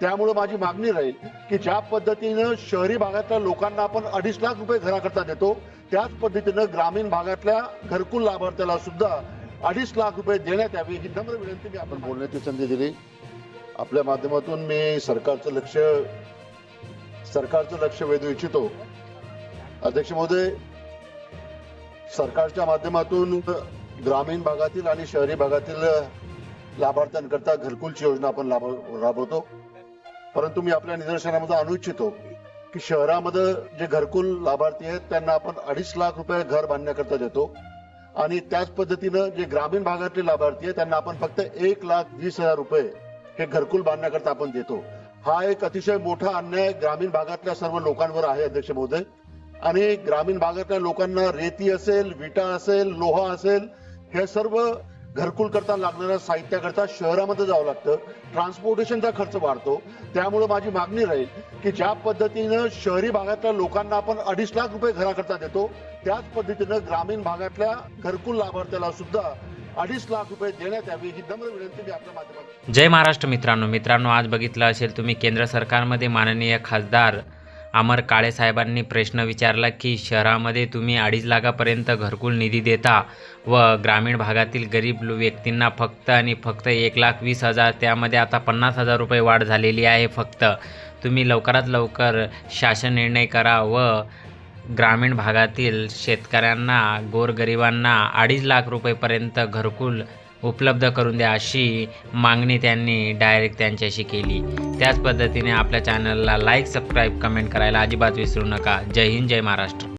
त्यामुळे माझी मागणी राहील की ज्या पद्धतीनं शहरी भागातल्या लोकांना आपण अडीच लाख रुपये घराकरता देतो त्याच पद्धतीनं ग्रामीण भागातल्या घरकुल लाभार्थ्याला सुद्धा अडीच लाख रुपये देण्यात यावे ही नम्र विनंती मी आपण बोलण्याची संधी दिली. आपल्या माध्यमातून मी सरकारचं लक्ष सरकारचं लक्ष वेधू इच्छितो. अध्यक्ष महोदय सरकारच्या माध्यमातून ग्रामीण भागातील आणि शहरी भागातील लाभार्थ्यांकरता घरकुलची योजना आपण लाभ- राबवतो. परंतु मी आपल्या निदर्शनामध्ये आणू इच्छितो की शहरामध्ये जे घरकुल लाभार्थी आहेत त्यांना आपण अडीच लाख रुपये घर बांधण्याकरता देतो. आणि त्याच पद्धतीनं जे ग्रामीण भागातले लाभार्थी आहेत त्यांना आपण फक्त एक लाख वीस हजार रुपये हे घरकुल बांधण्याकरता आपण देतो. हा एक अतिशय मोठा अन्याय ग्रामीण भागातल्या सर्व लोकांवर आहे अध्यक्ष महोदय. आणि ग्रामीण भागातल्या लोकांना रेती असेल विटा असेल लोहा असेल हे सर्व घरकुल करता लागणाऱ्या साहित्याकरता शहरामध्ये जावं लागतं. ट्रान्सपोर्टेशनचा खर्च वाढतो. त्यामुळे माझी मागणी राहील की ज्या पद्धतीनं शहरी भागातल्या लोकांना आपण अडीच लाख रुपये घराकरता देतो त्याच पद्धतीनं ग्रामीण भागातल्या घरकुल लाभार्थ्याला सुद्धा अडीच लाख रुपये देण्यात यावी ही नम्र विनंती मी आपल्या जय महाराष्ट्र मित्रांनो. मित्रांनो आज बघितलं असेल तुम्ही केंद्र सरकारमध्ये माननीय खासदार अमर काळे साहेबांनी प्रश्न विचारला की शहरामध्ये तुम्ही अडीच लाखापर्यंत घरकुल निधी देता व ग्रामीण भागातील गरीब व्यक्तींना फक्त आणि फक्त एक लाख वीस हजार त्यामध्ये आता पन्नास हजार रुपये वाढ झालेली आहे फक्त. तुम्ही लवकरात लवकर शासन निर्णय करा व ग्रामीण भागातील शेतकऱ्यांना गोरगरिबांना अडीच लाख रुपयेपर्यंत घरकुल उपलब्ध करून द्या अशी मागणी त्यांनी डायरेक्ट त्यांच्याशी केली. त्याच पद्धतीने आपल्या चॅनलला लाईक सबस्क्राईब कमेंट करायला अजिबात विसरू नका. जय हिंद जय महाराष्ट्र.